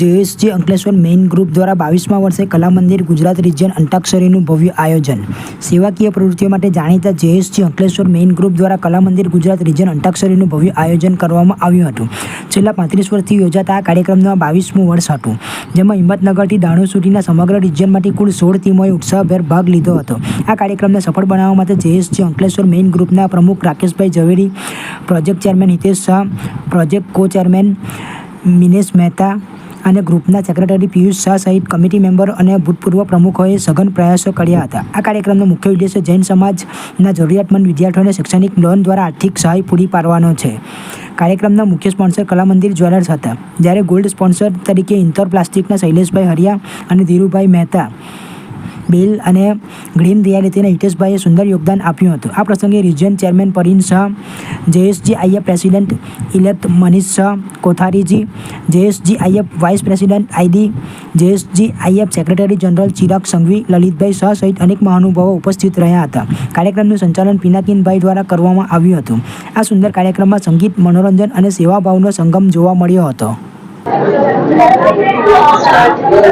જેએસજી Ankleshwar main group દ્વારા બાવીસમા વર્ષે કલા મંદિર ગુજરાત રિજિયન અંતાક્ષરીનું ભવ્ય આયોજન. સેવાકીય પ્રવૃત્તિઓ માટે જાણીતા જેએસજી અંકલેશ્વર મેઇન ગ્રુપ દ્વારા કલા મંદિર ગુજરાત રિજિયન અંતાક્ષરીનું ભવ્ય આયોજન કરવામાં આવ્યું હતું. છેલ્લા પાંત્રીસ વર્ષથી યોજાતા આ કાર્યક્રમનું આ બાવીસમું વર્ષ હતું, જેમાં હિંમતનગરથી દાણુ સુધીના સમગ્ર રિજિયનમાંથી કુલ સોળ ટીમોએ ઉત્સાહભેર ભાગ લીધો હતો. આ કાર્યક્રમને સફળ બનાવવા માટે જેએસજી અંકલેશ્વર મેઇન ગ્રુપના પ્રમુખ Rakeshbhai Zaveri, project chairman Hitesh Shah, project co chairman Minesh Mehta અને ગ્રુપના સેક્રેટરી પિયુષ શાહ સહિત કમિટી મેમ્બર અને ભૂતપૂર્વ પ્રમુખોએ સઘન પ્રયાસો કર્યા હતા. આ કાર્યક્રમનો મુખ્ય ઉદ્દેશ્ય જૈન સમાજના જરૂરિયાતમંદ વિદ્યાર્થીઓને શૈક્ષણિક લોન દ્વારા આર્થિક સહાય પૂરી પાડવાનો છે. કાર્યક્રમના મુખ્ય સ્પોન્સર કલા મંદિર જ્વેલર્સ હતા. જ્યારે ગોલ્ડ સ્પોન્સર તરીકે ઇન્તર પ્લાસ્ટિકના શૈલેષભાઈ હરિયા અને ધીરુભાઈ મહેતા બેલ અને ગ્રીમ રિયાલિટીના હિતેશભાઈએ સુંદર યોગદાન આપ્યું હતું. આ પ્રસંગે region chairman Parin Shah, JSG IF president elect Manish Shah Kothariji, JSG IF vice president ID JSG IF secretary general Chirag Sanghavi, Lalitbhai Shah સહિત અનેક મહાનુભાવો ઉપસ્થિત રહ્યા હતા. કાર્યક્રમનું સંચાલન પિનાકીનભાઈ દ્વારા કરવામાં આવ્યું હતું. આ સુંદર કાર્યક્રમમાં સંગીત, મનોરંજન અને સેવાભાવનો સંગમ જોવા મળ્યો હતો.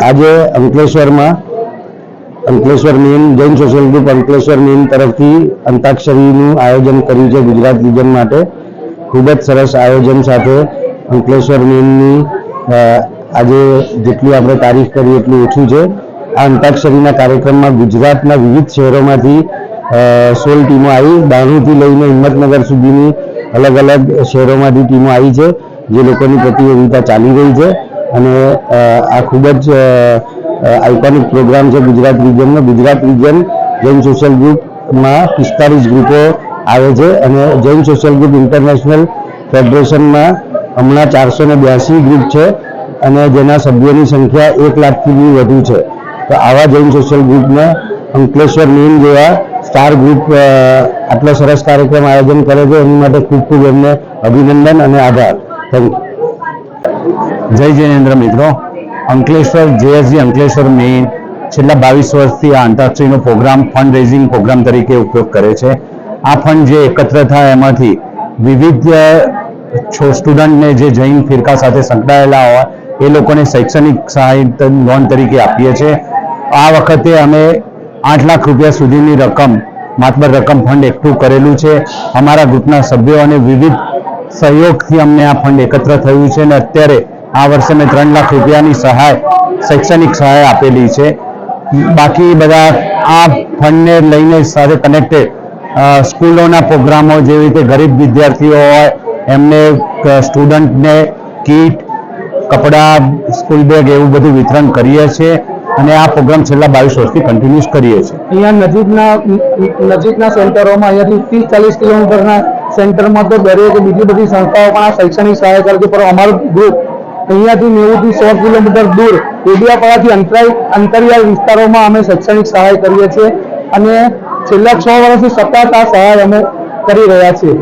આજે અંકલેશ્વરમાં Ankleshwar main Jain social group Ankleshwar main તરફથી અંતાક્ષરીનું આયોજન કર્યું છે ગુજરાત રિજન માટે. ખૂબ જ સરસ આયોજન સાથે અંકલેશ્વર મેનની આજે જેટલી આપણે તારીફ કરીએ એટલું ઓછું છે. આ અંતાક્ષરીના કાર્યક્રમમાં ગુજરાતના વિવિધ શહેરોમાંથી સોલ ટીમો આવી. દાણુથી લઈને હિંમતનગર સુધીની અલગ અલગ શહેરોમાંથી ટીમો આવી છે, જે લોકોની પ્રતિયોગિતા ચાલી રહી છે. અને આ ખૂબ જ આઇકોનિક પ્રોગ્રામ છે ગુજરાત રિજનનો ગુજરાત રિજન જૈન સોશિયલ ગ્રુપમાં પિસ્તાલીસ ગ્રુપો આવે છે અને જૈન સોશિયલ ગ્રુપ ઇન્ટરનેશનલ ફેડરેશનમાં હમણાં ચારસો ને બ્યાસી ગ્રુપ છે અને જેના સભ્યોની સંખ્યા એક લાખથી બી વધુ છે. તો આવા જૈન સોશિયલ ગ્રુપને અંકલેશ્વર મેન જેવા સ્ટાર ગ્રુપ આટલો સરસ કાર્યક્રમ આયોજન કરે છે, એની માટે ખૂબ ખૂબ એમને અભિનંદન અને આભાર. થેન્ક યુ જય જૈનેન્દ્ર મિત્રો. અંકલેશ્વર જેએસજી અંકલેશ્વર મેઇન છેલ્લા બાવીસ વર્ષથી આ આંતરરાષ્ટ્રીયનો પ્રોગ્રામ ફંડ રેઝિંગ પ્રોગ્રામ તરીકે ઉપયોગ કરે છે. આ ફંડ જે એકત્ર થાય એમાંથી વિવિધ સ્ટુડન્ટને જે જૈન ફિરકા સાથે સંકળાયેલા હોય, એ લોકોને શૈક્ષણિક સહાય લોન તરીકે આપીએ છીએ આ વખતે અમે આઠ લાખ રૂપિયા સુધીની રકમ, માતબર રકમ ફંડ એકઠું કરેલું છે. અમારા ગ્રુપના સભ્યો અને વિવિધ સહયોગથી અમને આ ફંડ એકત્ર થયું છે અને અત્યારે આ વર્ષે મેં ત્રણ લાખ રૂપિયાની સહાય, શૈક્ષણિક સહાય આપેલી છે. બાકી બધા આ ફંડને લઈને સાથે કનેક્ટેડ સ્કૂલોના પ્રોગ્રામો જેવી રીતે ગરીબ વિદ્યાર્થીઓ હોય, એમને સ્ટુડન્ટને કીટ, કપડાં સ્કૂલ બેગ એવું બધું વિતરણ કરીએ છીએ અને આ પ્રોગ્રામ છેલ્લા બાવીસ વર્ષથી કન્ટિન્યુઅસ કરીએ છીએ. અહીંયા નજીકના નજીકના સેન્ટરોમાં અહીંયાથી ત્રીસ ચાલીસ કિલોમીટરના સેન્ટરમાં તો દરેક બીજી બધી સંસ્થાઓ પણ આ શૈક્ષણિક સહાય કરે છે, પણ અમારું ગ્રુપ અહીંયાથી નેવું થી સો કિલોમીટર દૂર ડેડિયાપાડાથી અંતરાય અંતરિયાળ વિસ્તારોમાં અમે શૈક્ષણિક સહાય કરીએ છીએ. અને છેલ્લા છ વર્ષથી સતત આ સહાય અમે કરી રહ્યા છીએ.